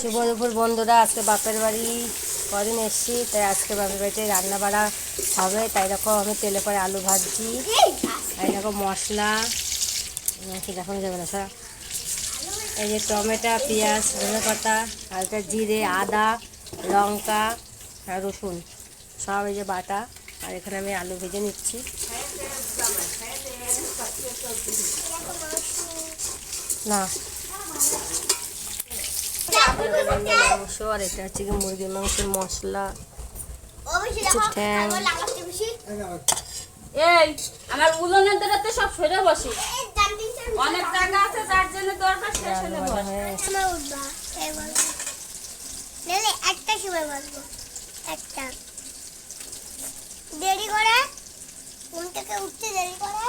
শুভ দুপুর, বন্ধুরা। আজকে বাপের বাড়ি কদিন এসছি, তাই আজকে বাপের বাড়িতে রান্না বাড়া হবে। তাই দেখো, আমি তেলে পরে আলু ভাজছি। এই দেখো, মশলা। কি যাবে না স্যার এই যে টমেটো, পেঁয়াজ, ধনে পাতা, হালকা জিরে, আদা, লঙ্কা আর রসুন। সব এই যে বাটা। আর এখানে আমি আলু ভেজে নিচ্ছি। না। মাংস আর এটা হচ্ছে কি মুরগির মাংসের মশলা। ঠ্যাং। এই আমার উলনের দৌড়াতে সব সরে বসে। অনেক জায়গা আছে যার জন্য দরকার শেষ হলে বসে। একটা সময় বলব একটা দেরি করে ঘুম থেকে উঠতে দেরি করে।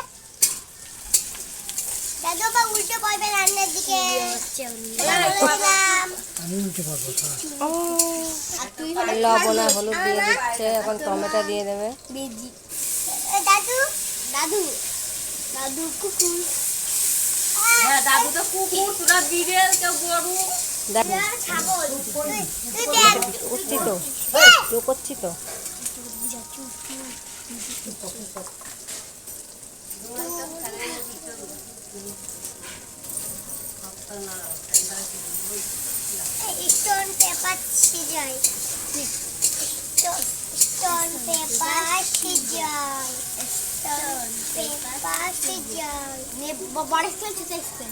উল্টে পড়বে রান্নার দিকে। হলে লবণ আর হলুদ দিয়ে দিচ্ছে এখন টমেটো দিয়ে দেবে। বেজি। দাদু দাদু দাদু কুকুর। হ্যাঁ দাদু তো কুকুর তোরা বিড়েল কেউ গরু। উঠছি তো? করছি তো? Stone paper scissor stone paper scissor stone paper scissor বড় স্টোন স্টোন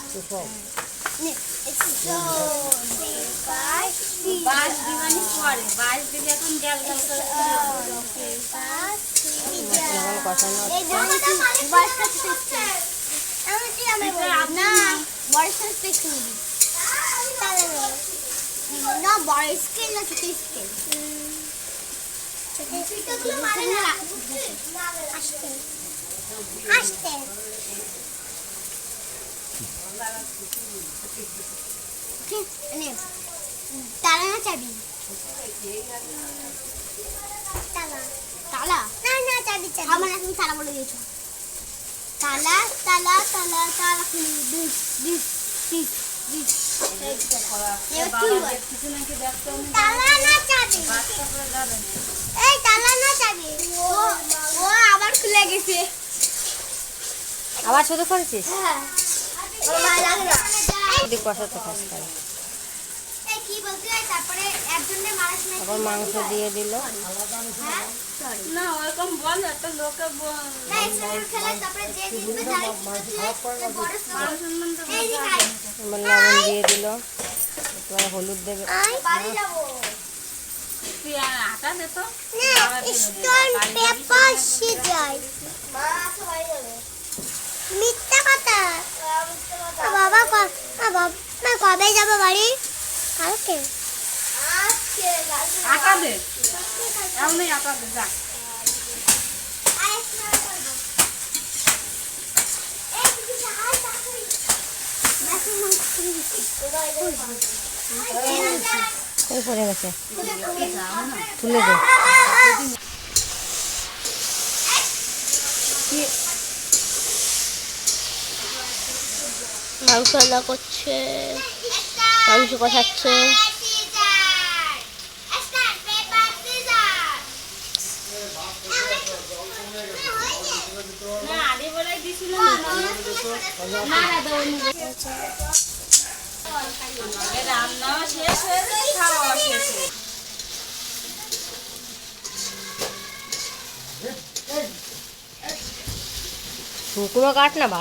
বাস দিবানি পরে বাস দিলে এখন জল জল করে না বড় স্কেল না ছোট স্কেল আসতে আসতে তালা না চাবি তালা তালা না না চাবি চাবি আমার এখন তালা বলে দিয়েছ তালা তালা তালা তালা খুলে দিস দিস দিস দিস এবার তুই বল কিছু নাকি দেখতে আমি তালা না চাবি বাচ্চা করে যাবে না এই তালা না চাবি ও ও আবার খুলে গেছে আবার শুধু করেছিস? হ্যাঁ। কষাতে তারপরে মাংস দিয়ে দিল। লবণ দিয়ে দিল। এবার হলুদ দেবে। আটা দে তো। না স্টোন পেপার মা তো যাবে। যাব বাড়ি? কালকে। আজকে আটা দে এমনি আটা দে যা। পড়ে গেছে। তুলে দে। মাংস রান্না করছে। মাংস কষাচ্ছে। না আগে বলে দিছিল না না দৌড় রান্না শেষ হয়েছে খাওয়া শেষ হয়েছে শুকনো কাঠ না ভালো?